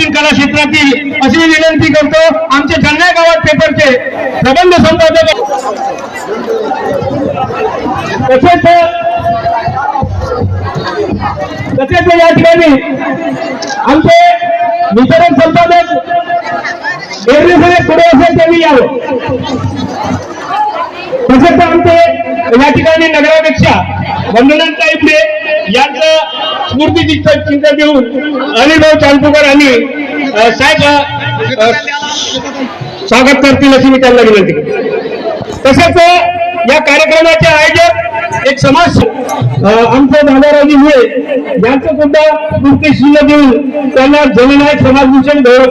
असतील कला क्षेत्रातील अशी विनंती करतो आमच्या जालना गावात पेपरचे प्रबंध संपादक तसेच तसेच या ठिकाणी आमचे वितरण संपादक पुढे असेल त्यांनी यावं. तसेच आमचे या ठिकाणी नगरापेक्षा वंदनन पुढे यांचं स्फूर्ती चिंता देऊन अनिलभाऊ चांदपूकर आणि साहेब स्वागत करतील अशी मी त्यांना विनंती करतो. तसेच या कार्यक्रमाचे आयोजक एक समाज आमचे दादाराजी मुळे यांचं सुद्धा स्फूर्ती शिल्लक देऊन त्यांना जननायक समाजभूषण गौरव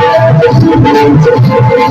करतो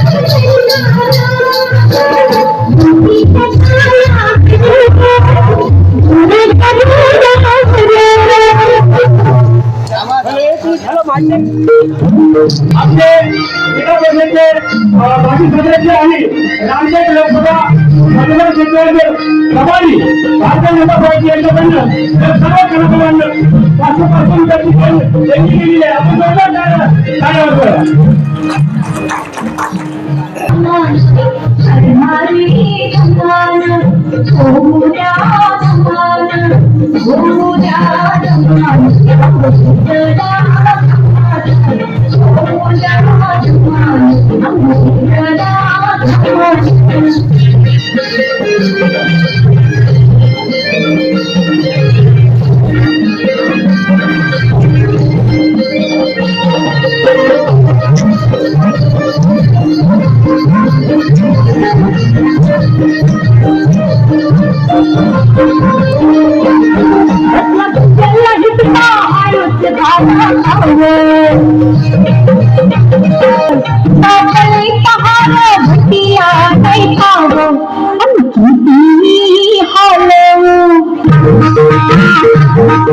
आमचे जिल्हा परिषदचे माजी सदस्य आणि रामटेक लोकसभा मतदार क्षेत्राचे प्रभारी भारतीय जनता पार्टी यांच्याकडनं या सर्व कार्यक्रमांना पाचशे पाचशे रुपयाची फंड त्यांनी दिलेली आहे आपण जोरदार टाळ्या- टाळ्या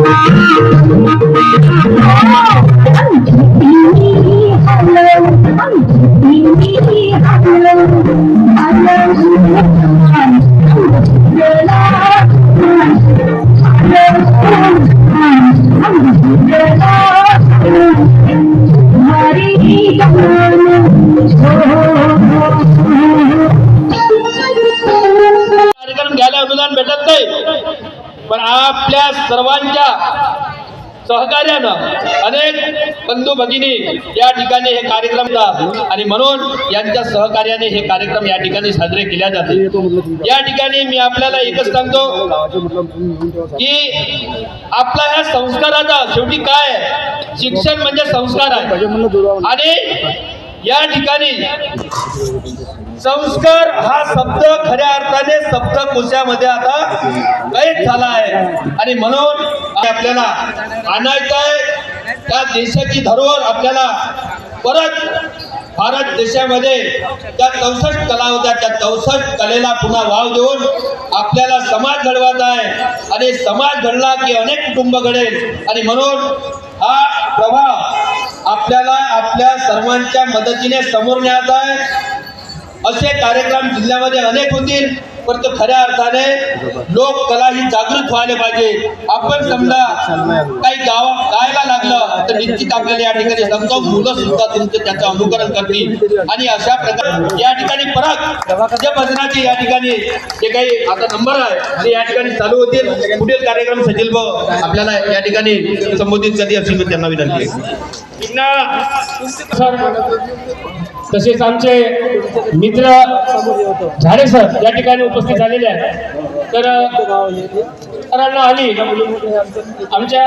Oh! सर्वांच्या सहकार्यानं अनेक बंधू भगिनी या ठिकाणी हे कार्यक्रम आणि म्हणून यांच्या सहकार्याने हे कार्यक्रम या ठिकाणी साजरे केले जाते या ठिकाणी मी आपल्याला एकच सांगतो की आपला ह्या संस्काराचा शेवटी काय शिक्षण म्हणजे संस्कार आहे. आणि या ठिकाणी संस्कार हा शब्द खऱ्या अर्थाने शब्दकोशामध्ये आता कैद झाला आहे. आणि म्हणून आपल्याला आणायचं आहे. त्या देशाची धरोहर आपल्याला परत भारत देशामध्ये त्या चौसष्ट कला होत्या त्या चौसष्ट कलेला पुन्हा वाव देऊन आपल्याला समाज घडवायचा आहे. आणि समाज घडला की अनेक कुटुंब घडेल. आणि म्हणून हा प्रभाव आपल्याला आपल्या सर्वांच्या मदतीने समोर न्यायचा आहे. असे कार्यक्रम जिल्ह्यामध्ये अनेक होतील. परंतु खऱ्या अर्थाने लोककला ही जागृत व्हायला पाहिजे. आपण समजा काही गावा गायला लागलं तर निश्चित आपल्याला या ठिकाणी समजा मुलं सुद्धा तुमचं त्याचं अनुकरण करतील. आणि अशा प्रकारे या ठिकाणी परत जे भजनाचे या ठिकाणी जे काही आता नंबर आहे ते या ठिकाणी चालू होतील. पुढील कार्यक्रम सजील भाऊ आपल्याला या ठिकाणी संबोधित कधी असेल मी त्यांना विनंती तसेच आमचे मित्र झाडे सर या ठिकाणी उपस्थित झालेले आहेत. तर सरांना आली आमच्या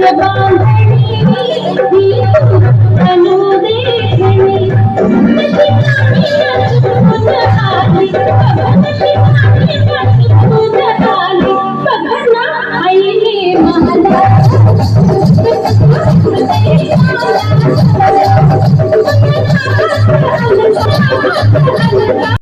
Sabha Bani, Bani, Bani, Bani, Bani, Bani, Bani,